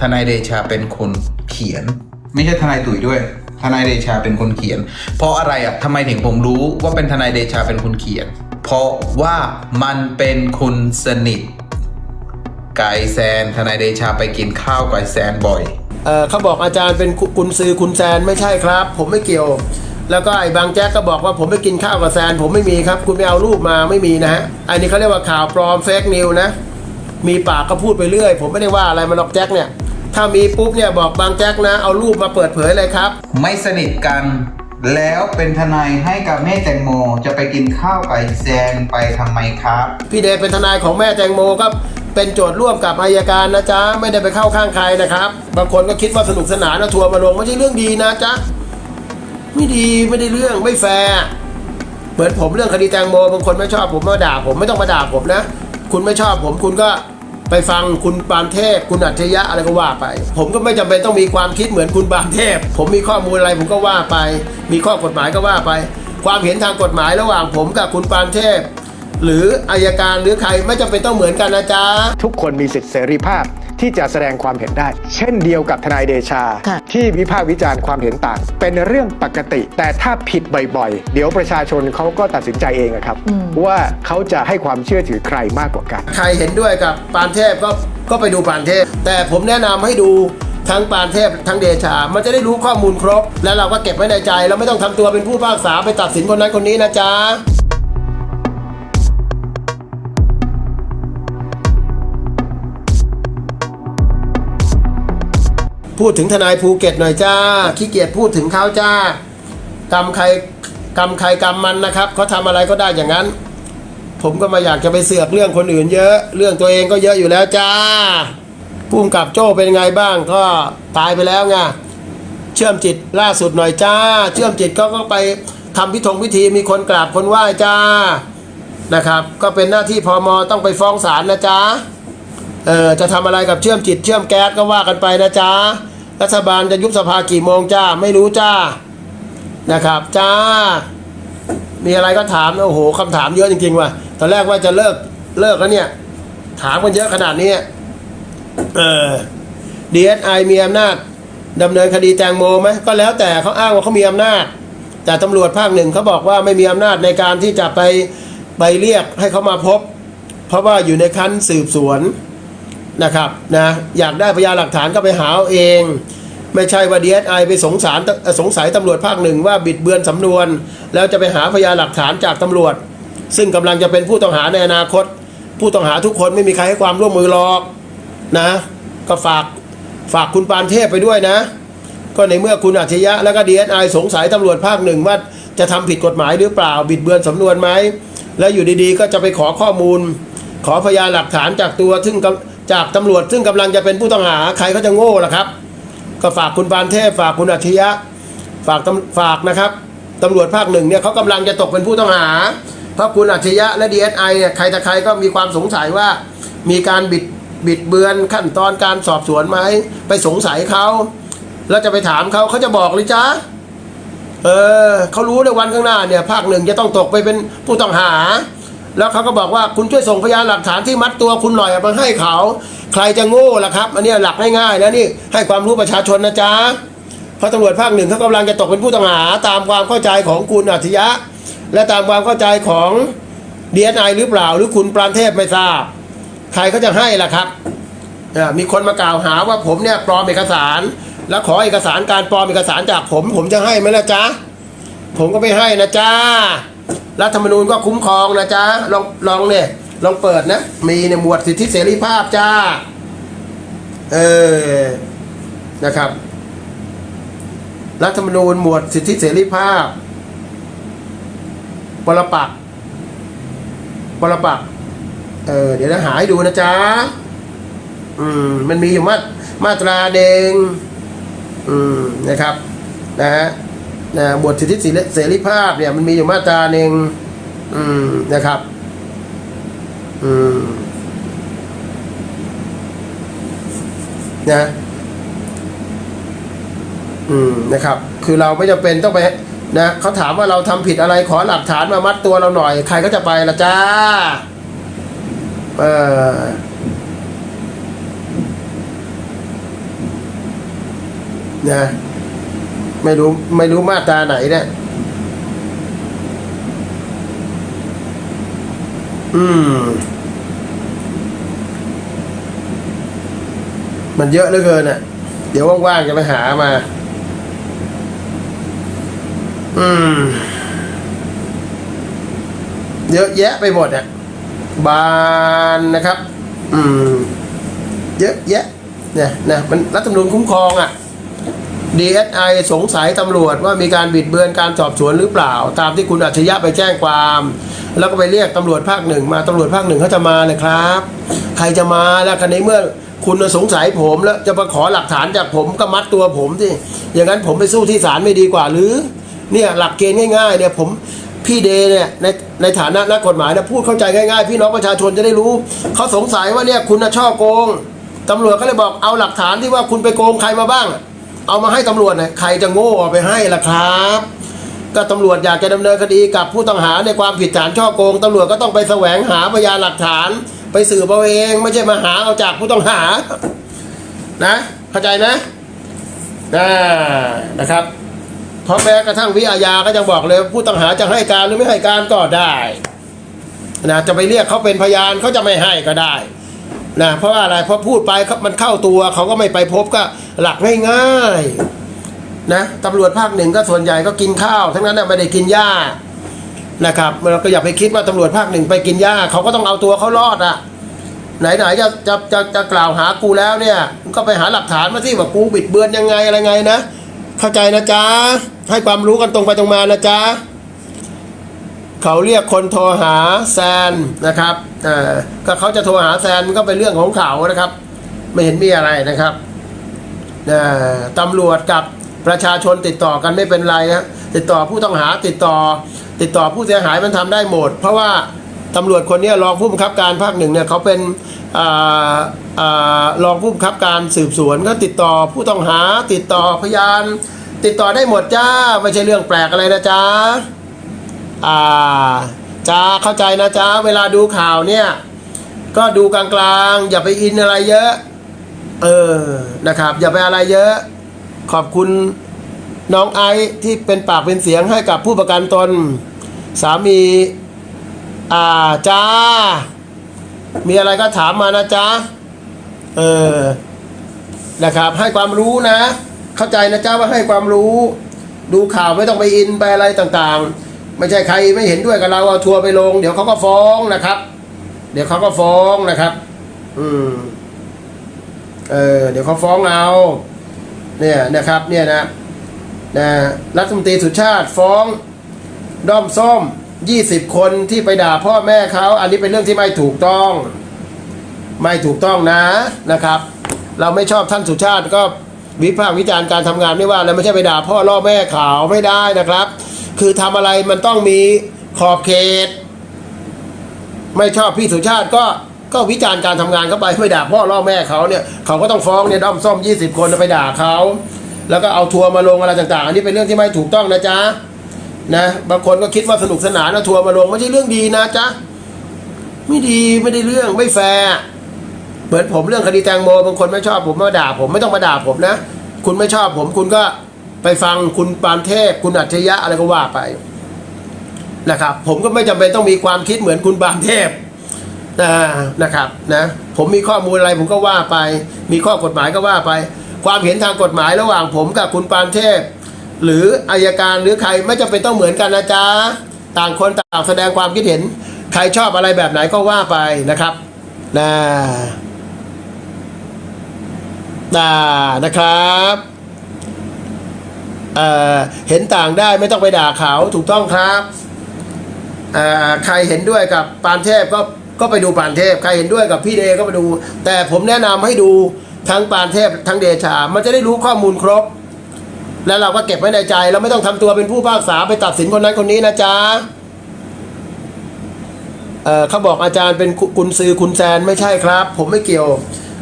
ทนายเดชาเป็นคนเขียน ไม่ใช่ทนายตุ๋ยด้วย ทนายเดชาเป็นคนเขียน เพราะอะไรอะทำไมถึงผมรู้ว่าเป็นทนายเดชาเป็นคนเขียน เพราะว่ามันเป็นคนสนิทไก่แซนทนายเดชาไปกินข้าวกับแซนบ่อยเออเขาบอกอาจารย์เป็นกุกุนซือคุณแซนไม่ใช่ครับ ผมไม่เกี่ยว แล้วก็ไอ้บางแจ๊กก็บอกว่าผมไปกินข้าวกับแซน ผมไม่มีครับ คุณไปเอารูปมาไม่มีนะฮะอันนี้เขาเรียกว่าข่าวปลอมเฟกนิวนะ มีปากก็พูดไปเรื่อย ผมไม่ได้ว่าอะไรมันหรอกแจ๊กเนี่ย ถ้ามีปุ๊บเนี่ยบอกบางแจ๊กนะ เอารูปมาเปิดเผยเลยครับ ไม่สนิทกัน แล้วเป็นทนายให้กับแม่แตงโม จะไปกินข้าวกับแซนไปทำไมครับ พี่เดชเป็นทนายของแม่แตงโมก็เป็นโจทย์ร่วมกับอายการนะจ๊ะ ไม่ได้ไปเข้าข้างใครนะครับ บางคนก็คิดว่าสนุกสนานนะทัวร์มาลงไม่ใช่เรื่องดีนะจ๊ะ ไม่ดีไม่ได้เรื่องไม่แฟร์ เหมือนผมเรื่องคดีแตงโมบางคนไม่ชอบผมมาด่าผมไม่ต้องมาด่าผมนะ คุณไม่ชอบผมคุณก็ ไปฟังคุณปานเทพ คุณอัจฉริยะอะไรก็ว่าไป ผมก็ไม่จำเป็นต้องมีความคิดเหมือนคุณปานเทพ ผมมีข้อมูลอะไรผมก็ว่าไป มีข้อกฎหมายก็ว่าไป ความเห็นทางกฎหมายระหว่างผมกับคุณปานเทพ หรืออายการหรือใครไม่จำเป็นต้องเหมือนกันนะจ๊ะทุกคนมีสิทธิเสรีภาพ ที่จะแสดงความเห็นได้ เช่นเดียวกับทนายเดชา ค่ะที่วิพากษ์วิจารณ์ความเห็นต่าง เป็นเรื่องปกติ แต่ถ้าผิดบ่อยๆ เดี๋ยวประชาชนเขาก็ตัดสินใจเองอะครับว่าเขาจะให้ความเชื่อถือใครมากกว่ากัน ใครเห็นด้วยกับปานเทพก็ก็ไปดูปานเทพ แต่ผมแนะนำให้ดูทั้งปานเทพทั้งเดชา มันจะได้รู้ข้อมูลครบ แล้วเราก็เก็บไว้ในใจ เราไม่ต้องทำตัวเป็นผู้พิพากษาไปตัดสินคนนั้นคนนี้นะจ๊ะ พูดถึงทนายภูเก็ตหน่อยจ้าขี้เกียจพูดถึงเขาจ้ากรรมใครกรรมใครกรรมมันนะครับเขาทำอะไรก็ได้อย่างนั้น ผมก็มาอยากจะไปเสือกเรื่องคนอื่นเยอะ เรื่องตัวเองก็เยอะอยู่แล้วจ้าพุ่มกับโจ้เป็นไงบ้างก็ตายไปแล้วไงเชื่อมจิตล่าสุดหน่อยจ้า เชื่อมจิตเขาก็ไปทำพิธงพิธีมีคนกราบคนไหว้จ้านะครับ ก็เป็นหน้าที่พมต้องไปฟ้องศาลนะจ๊ะ เออจะทำอะไรกับเชื่อมจิตเชื่อมแก๊สก็ว่ากันไปนะจ๊ะรัฐบาลจะยุบสภากี่โมงจ้าไม่รู้จ้านะครับจ้า มีอะไรก็ถามโอ้โหคำถามเยอะจริงๆว่ะตอนแรกว่าจะเลิกเลิกแล้วเนี่ยถามกันเยอะขนาดนี้เออ DSI มีอำนาจดำเนินคดีแตงโมไหมก็แล้วแต่เขาอ้างว่าเขามีอำนาจ แต่ตำรวจภาคหนึ่งเขาบอกว่าไม่มีอำนาจในการที่จะไปไปเรียกให้เขามาพบ เพราะว่าอยู่ในขั้นสืบสวน นะครับนะอยากได้พยานหลักฐานก็ไปหาเอาเอง ไม่ใช่ว่า DSI ไอไปสงสารสงสัยตำรวจภาคหนึ่งว่าบิดเบือนสำนวน แล้วจะไปหาพยานหลักฐานจากตำรวจ ซึ่งกำลังจะเป็นผู้ต้องหาในอนาคต ผู้ต้องหาทุกคนไม่มีใครให้ความร่วมมือหรอกนะ ก็ฝากฝากคุณปานเทพไปด้วยนะ ก็ในเมื่อคุณอัจฉริยะแล้วก็ DSI สไอสงสัยตำรวจภาคหนึ่งว่าจะทำผิดกฎหมายหรือเปล่า บิดเบือนสำนวนไหมแล้วอยู่ดีๆ ก็จะไปขอข้อมูล ขอพยานหลักฐานจากตัวซึ่งกำ จากตำรวจซึ่งกำลังจะเป็นผู้ต้องหาใครเขาจะโง่ล่ะครับ ก็ฝากคุณปานเทพฝากคุณอัจฉริยะ ฝากฝากนะครับตำรวจภาคหนึ่งเนี่ยเขากำลังจะตกเป็นผู้ต้องหา เพราะคุณอัจฉริยะและ DSI เนี่ยใครแต่ใครก็มีความสงสัยว่ามีการบิดบิดเบือนขั้นตอนการสอบสวนไหมไปสงสัยเขาแล้วจะไปถามเขาเขาจะบอกเลยจ้าเออเขารู้ในวันข้างหน้าเนี่ย ภาคหนึ่งจะต้องตกไปเป็นผู้ต้องหา แล้วเขาก็บอกว่าคุณช่วยส่งพยานหลักฐานที่มัดตัวคุณหน่อยมาให้เขา ใครจะโง่ล่ะครับอันนี้หลักง่ายๆนะนี่ให้ความรู้ประชาชนนะจ๊ะเพราะตำรวจภาคหนึ่งเขากำลังจะตกเป็นผู้ต้องหาตามความเข้าใจของคุณอัจฉริยะ และตามความเข้าใจของดีเอไอหรือเปล่า หรือคุณปรานเทพไม่ทราบ ใครเขาจะให้ล่ะครับมีคนมากล่าวหาว่าผมเนี่ยปลอมเอกสาร แล้วขอเอกสารการปลอมเอกสารจากผม ผมจะให้ไหมล่ะจ๊ะผมก็ไม่ให้นะจ๊ะ รัฐธรรมนูญก็คุ้มครองนะจ๊ะลองลองเนี่ยลองเปิดนะ มีในหมวดสิทธิเสรีภาพจ้า เออนะครับ รัฐธรรมนูญหมวดสิทธิเสรีภาพปรปักปรปักเออเดี๋ยวจะหาให้ดูนะจ๊ะอืมมันมีอยู่มามาตราเดงอืมนะครับ นะฮะ นะบทสิทธิเสรีภาพเนี่ยมันมีอยู่มาตราหนึ่งนะครับ อืมนะอืมนะครับ คือเราไม่จำเป็นต้องไปนะเขาถามว่าเราทำผิดอะไรขอหลักฐานมามัดตัวเราหน่อย ใครก็จะไปละจ้าเออนะ ไม่รู้ไม่รู้มาตราไหนเนี่ยอืม มันเยอะเหลือเกินอะ เดี๋ยวว่างๆจะไปหามา อืม เยอะแยะไปหมดอะ บานนะครับ อืม เยอะแยะ เนี่ยนะมันรัฐธรรมนูญคุ้มครองอะ DSI สงสัยตำรวจว่ามีการบิดเบือนการสอบสวนหรือเปล่า ตามที่คุณอัจฉริยะไปแจ้งความ แล้วก็ไปเรียกตำรวจภาคหนึ่งมาตำรวจภาคหนึ่งเขาจะมาเลยครับ ใครจะมาแล้วคันนี้เมื่อคุณสงสัยผมแล้วจะมาขอหลักฐานจากผมก็มัดตัวผมที่อย่างนั้นผมไปสู้ที่ศาลไม่ดีกว่าหรือ เนี่ยหลักเกณฑ์ง่ายๆเนี่ยผมพี่เดเนี่ยในในฐานะนักกฎหมายนะพูดเข้าใจง่ายๆ พี่น้องประชาชนจะได้รู้ เขาสงสัยว่าเนี่ยคุณน่ะช่อโกงตำรวจก็เลยบอกเอาหลักฐานที่ว่าคุณไปโกงใครมาบ้าง เอามาให้ตำรวจหน่ยใครจะโง่เอาไปให้ล่ะครับ ก็ตำรวจอยากจะดำเนินคดีกับผู้ต้องหาในความผิดฐานช่อโกงตำรวจก็ต้องไปแสวงหาพยานหลักฐาน ไปสืบเอาเอง ไม่ใช่มาหาเอาจากผู้ต้องหา นะ เข้าใจนะนะนะครับเพราะแม้กระทั่งวิอาญาก็ยังบอกเลยผู้ต้องหาจะให้การหรือไม่ให้การก็ได้นะจะไปเรียกเขาเป็นพยานเขาจะไม่ให้ก็ได้ นะเพราะว่าอะไรเพราะพูดไปมันเข้าตัวเขาก็ไม่ไปพบก็หลักง่ายๆนะตำรวจภาคหนึ่งก็ส่วนใหญ่ก็กินข้าว ทั้งนั้นนะไม่ได้กินหญ้านะครับเราก็อย่าไปคิดว่าตำรวจภาคหนึ่งไปกินหญ้าเขาก็ต้องเอาตัวเขารอดอะ ไหนๆจะจะจะจะกล่าวหากูแล้วเนี่ยก็ไปหาหลักฐานมาที่ว่ากูบิดเบือนยังไงอะไรไงนะ เข้าใจนะจ๊ะให้ความรู้กันตรงไปตรงมานะจ๊ะ เขาเรียกคนโทรหาแซนนะครับอ่อก็เขาจะโทรหาแซนมันก็เป็นเรื่องของเขานะครับ ไม่เห็นมีอะไรนะครับอ่อตำรวจกับประชาชนติดต่อกันไม่เป็นไรนะติดต่อผู้ต้องหาติดต่อ ติดต่อผู้เสียหายมันทำได้หมด เพราะว่าตำรวจคนนี้รองผู้บังคับการภาคหนึ่งเนี่ยเขาเป็นอ่าอ่ารองผู้บังคับการสืบสวนก็ติดต่อผู้ต้องหาติดต่อพยาน ติดต่อได้หมดจ้า ไม่ใช่เรื่องแปลกอะไรนะจ๊ะ อ่าจ้าเข้าใจนะจ๊ะเวลาดูข่าวเนี่ย ก็ดูกลางๆ อย่าไปอินอะไรเยอะ เออนะครับ อย่าไปอะไรเยอะ ขอบคุณน้องไอซ์ที่เป็นปากเป็นเสียงให้กับผู้ประกันตน สามี อ่าจ้า มีอะไรก็ถามมานะจ๊ะเออนะครับ ให้ความรู้นะ เข้าใจนะจ๊ะว่าให้ความรู้ ดูข่าวไม่ต้องไปอินไปอะไรต่างๆ ไม่ใช่ใครไม่เห็นด้วยกับเราเอาทัวร์ไปลง เดี๋ยวเขาก็ฟ้องนะครับ เดี๋ยวเขาก็ฟ้องนะครับ อืม เออเดี๋ยวเขาฟ้องเอาเนี่ยนะครับ เนี่ยนะนะรัฐมนตรีสุชาติฟ้อง ด้อมส้มยี่สิบคนที่ไปด่าพ่อแม่เขาอันนี้เป็นเรื่องที่ไม่ถูกต้อง ไม่ถูกต้องนะนะครับ เราไม่ชอบท่านสุชาติก็วิพากษ์วิจารณ์การทำงานไม่ว่าแล้วไม่ใช่ไปด่าพ่อล่อแม่เขาไม่ได้นะครับ คือทำอะไรมันต้องมีขอบเขต ไม่ชอบพี่สุชาติก็ก็วิจารณ์การทำงานเขาไปไม่ด่าพ่อล่อแม่เขาเนี่ยเขาก็ต้องฟ้องเนี่ยด้อมส้ม20คนไปด่าเขาแล้วก็เอาทัวร์มาลงอะไรต่าง ๆ อันนี้เป็นเรื่องที่ไม่ถูกต้องนะจ๊ะนะบางคนก็คิดว่าสนุกสนานนะทัวร์มาลงไม่ใช่เรื่องดีนะจ๊ะไม่ดีไม่ได้เรื่องไม่แฟร์เหมือนผมเรื่องคดีแตงโมบางคนไม่ชอบผมมาด่าผมไม่ต้องมาด่าผมนะ คุณไม่ชอบผมคุณก็ ไปฟังคุณปานเทพคุณอัจฉริยะอะไรก็ว่าไปนะครับ ผมก็ไม่จำเป็นต้องมีความคิดเหมือนคุณปานเทพนะนะครับนะผมมีข้อมูลอะไรผมก็ว่าไป มีข้อกฎหมายก็ว่าไป ความเห็นทางกฎหมายระหว่างผมกับคุณปานเทพ หรืออายการหรือใครไม่จำเป็นต้องเหมือนกันนะจ๊ะต่างคนต่างแสดงความคิดเห็น ใครชอบอะไรแบบไหนก็ว่าไปนะครับนะนะนะครับ เห็นต่างได้ไม่ต้องไปด่าเขาถูกต้องครับใครเห็นด้วยกับปานเทพก็ก็ไปดูปานเทพ ใครเห็นด้วยกับพี่เดก็ไปดู แต่ผมแนะนำให้ดูทั้งปานเทพทั้งเดชา มันจะได้รู้ข้อมูลครบ แล้วเราก็เก็บไว้ในใจเราไม่ต้องทำตัวเป็นผู้พากษาไปตัดสินคนนั้นคนนี้นะจ๊ะเเขาบอกอาจารย์เป็นกุกุนซือคุณแซนไม่ใช่ครับ ผมไม่เกี่ยว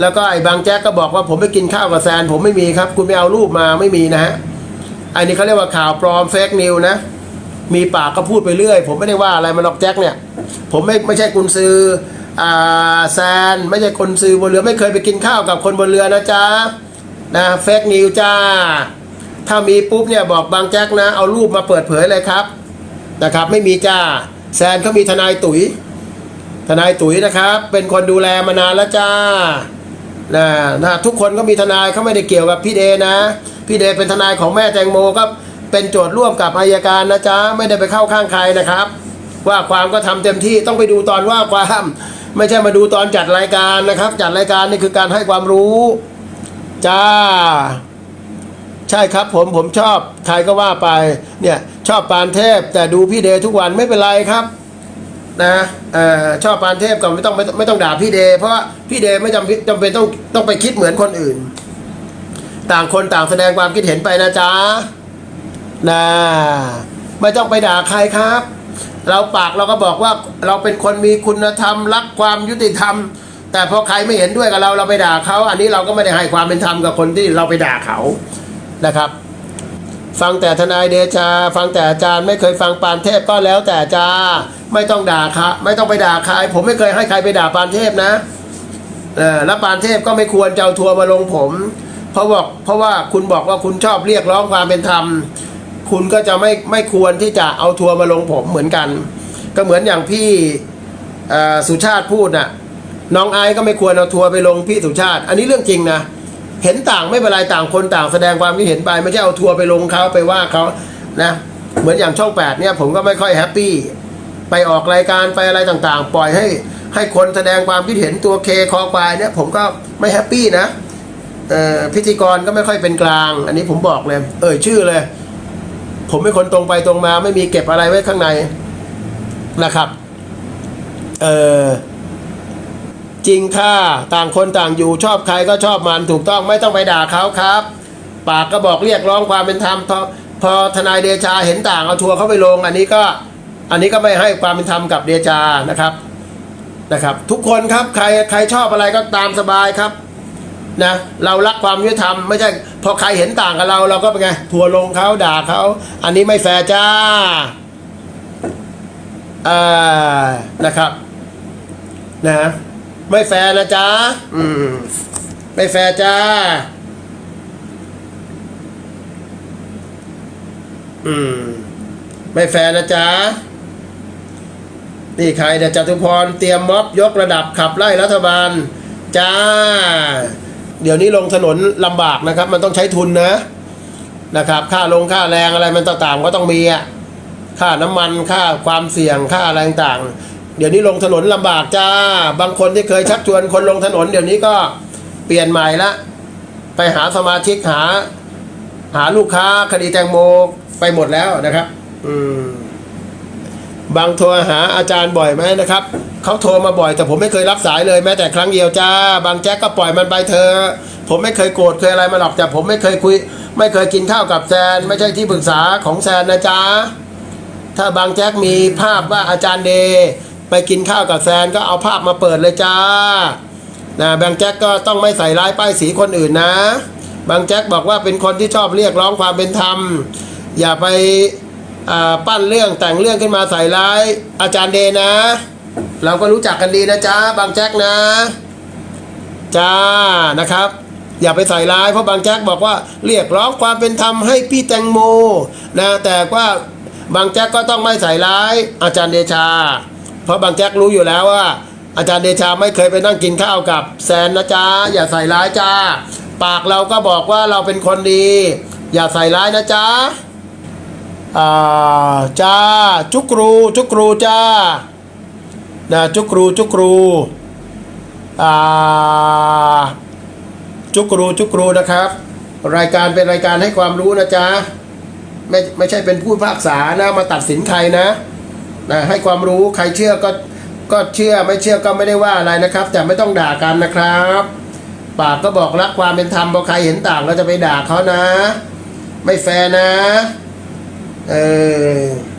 แล้วก็ไอ้บางแจ๊กก็บอกว่าผมไปกินข้าวกับแซน ผมไม่มีครับ คุณไปเอารูปมาไม่มีนะฮะ อันนี้เขาเรียกว่าข่าวปลอมเฟกนิวนะ มีปากก็พูดไปเรื่อย ผมไม่ได้ว่าอะไรมันหรอกแจ็คเนี่ย ผมไม่ไม่ใช่กุนซืออ่าแซนไม่ใช่คนซื้อบนเรือไม่เคยไปกินข้าวกับคนบนเรือนะจ๊ะนะเฟกนิวจ้า ถ้ามีปุ๊บเนี่ยบอกบางแจ็คนะ เอารูปมาเปิดเผยเลยครับนะครับ ไม่มีจ้าแซนเขามีทนายตุ๋ย ทนายตุ๋ยนะครับ เป็นคนดูแลมานานแล้วจ้านะนะทุกคนก็มีทนายเขาไม่ได้เกี่ยวกับพี่เดนะ พี่เดชเป็นทนายของแม่แตงโมก็เป็นโจทย์ร่วมกับอายการนะจ๊ะไม่ได้ไปเข้าข้างใครนะครับ ว่าความก็ทำเต็มที่ต้องไปดูตอนว่าความ ไม่ใช่มาดูตอนจัดรายการนะครับ จัดรายการนี่คือการให้ความรู้จ้า ใช่ครับผมผมชอบใครก็ว่าไปเนี่ยชอบปานเทพ แต่ดูพี่เดทุกวันไม่เป็นไรครับนะเอ่อชอบปานเทพก็ไม่ต้องไม่ต้องไม่ต้องด่าพี่เด เพราะว่าพี่เดไม่จำจำเป็นต้องต้องไปคิดเหมือนคนอื่น ต่างคนต่างแสดงความคิดเห็นไปนะจ๊ะนะไม่ต้องไปด่าใครครับ เราปากเราก็บอกว่าเราเป็นคนมีคุณธรรม รักความยุติธรรม แต่พอใครไม่เห็นด้วยกับเราเราไปด่าเขา อันนี้เราก็ไม่ได้ให้ความเป็นธรรมกับคนที่เราไปด่าเขานะครับ ฟังแต่ทนายเดชา ฟังแต่อาจารย์ไม่เคยฟังปานเทพก็แล้วแต่จ้าไม่ต้องด่าครับไม่ต้องไปด่าใคร ผมไม่เคยให้ใครไปด่าปานเทพนะเออแล้วปานเทพก็ไม่ควรจะเอาทัวร์มาลงผม เพราะบอกเพราะว่าคุณบอกว่าคุณชอบเรียกร้องความเป็นธรรม คุณก็จะไม่ไม่ควรที่จะเอาทัวร์มาลงผมเหมือนกัน ก็เหมือนอย่างพี่สุชาติพูดน่ะน้องไอซ์ก็ไม่ควรเอาทัวร์ไปลงพี่สุชาติ อันนี้เรื่องจริงนะเห็นต่างไม่เป็นไรต่างคนต่างแสดงความคิดเห็นไปไม่ใช่เอาทัวร์ไปลงเขาไปว่าเขานะเหมือนอย่างช่องแปดเนี่ยผมก็ไม่ค่อยแฮปปี้ไปออกรายการไปอะไรต่างๆ ปล่อยให้ให้คนแสดงความคิดเห็นตัวเคคอควายเนี่ยผมก็ไม่แฮปปี้นะ พิธีกรก็ไม่ค่อยเป็นกลาง อันนี้ผมบอกเลย เอ่ยชื่อเลย ผมเป็นคนตรงไปตรงมา ไม่มีเก็บอะไรไว้ข้างในนะครับเออจริงค่ะต่างคนต่างอยู่ชอบใครก็ชอบมันถูกต้องไม่ต้องไปด่าเขาครับ ปากก็บอกเรียกร้องความเป็นธรรมพอทนายเดชาเห็นต่างเอาทัวร์เข้าไปลง อันนี้ก็อันนี้ก็ไม่ให้ความเป็นธรรมกับเดชานะครับนะครับ ทุกคนครับใครใครชอบอะไรก็ตามสบายครับ นะเรารักความยุติธรรมไม่ใช่พอใครเห็นต่างกับเราเราก็เป็นไงทัวลงเขาด่าเขา อันนี้ไม่แฟร์จ้าอ่านะครับ นะ ไม่แฟร์นะจ๊ะอืมไม่แฟร์จ้า อืม ไม่แฟร์นะจ๊ะนี่ใครเนี่ยจตุพรเตรียมม็อบยกระดับขับไล่รัฐบาล จ้า เดี๋ยวนี้ลงถนนลำบากนะครับ มันต้องใช้ทุนนะนะครับ ค่าลงค่าแรงอะไรมันต่างๆก็ต้องมีอะค่าน้ำมันค่าความเสี่ยงค่าอะไรต่างๆ เดี๋ยวนี้ลงถนนลำบากจ้า บางคนที่เคยชักชวนคนลงถนน เดี๋ยวนี้ก็เปลี่ยนใหม่ละ ไปหาสมาชิกหา หาลูกค้าคดีแตงโมไปหมดแล้วนะครับ อืม บางโทรหาอาจารย์บ่อยไหมนะครับเขาโทรมาบ่อยแต่ผมไม่เคยรับสายเลยแม้แต่ครั้งเดียวจ้า บางแจ็คก็ปล่อยมันไปเธอ ผมไม่เคยโกรธเคยอะไรมาหรอกแต่ผมไม่เคยคุย ไม่เคยกินข้าวกับแซน ไม่ใช่ที่ปรึกษาของแซนนะจ๊ะถ้าบางแจ็คมีภาพว่าอาจารย์เดย์ไปกินข้าวกับแซนก็เอาภาพมาเปิดเลยจ้านะบางแจ็คก็ต้องไม่ใส่ร้ายป้ายสีคนอื่นนะ บางแจ็คบอกว่าเป็นคนที่ชอบเรียกร้องความเป็นธรรม อย่าไป ปั้นเรื่องแต่งเรื่องขึ้นมาใส่ร้ายอาจารย์เดนะ เราก็รู้จักกันดีนะจ๊ะบางแจ็คนะจ้านะครับ อย่าไปใส่ร้ายเพราะบางแจ็คบอกว่าเรียกร้องความเป็นธรรมให้พี่แตงโมนะแต่ว่าบางแจ็คก็ต้องไม่ใส่ร้ายอาจารย์เดชา เพราะบางแจ็ครู้อยู่แล้วว่า อาจารย์เดชาไม่เคยไปนั่งกินข้าวกับแซนนะจ๊ะอย่าใส่ร้ายจ้า ปากเราก็บอกว่าเราเป็นคนดี อย่าใส่ร้ายนะจ๊ะ จ้าจุกรูจุกรูจ้านะจุกรูจุกรูอ่าจุกรูจุกรูนะครับ รายการเป็นรายการให้ความรู้นะจ๊ะไม่ไม่ใช่เป็นผู้พากษานะมาตัดสินใครนะนะให้ความรู้ใครเชื่อก็ก็เชื่อไม่เชื่อก็ไม่ได้ว่าอะไรนะครับ แต่ไม่ต้องด่ากันนะครับ ปากก็บอกรักความเป็นธรรมพอใครเห็นต่างก็จะไปด่าเขานะ ไม่แฟร์นะ เออ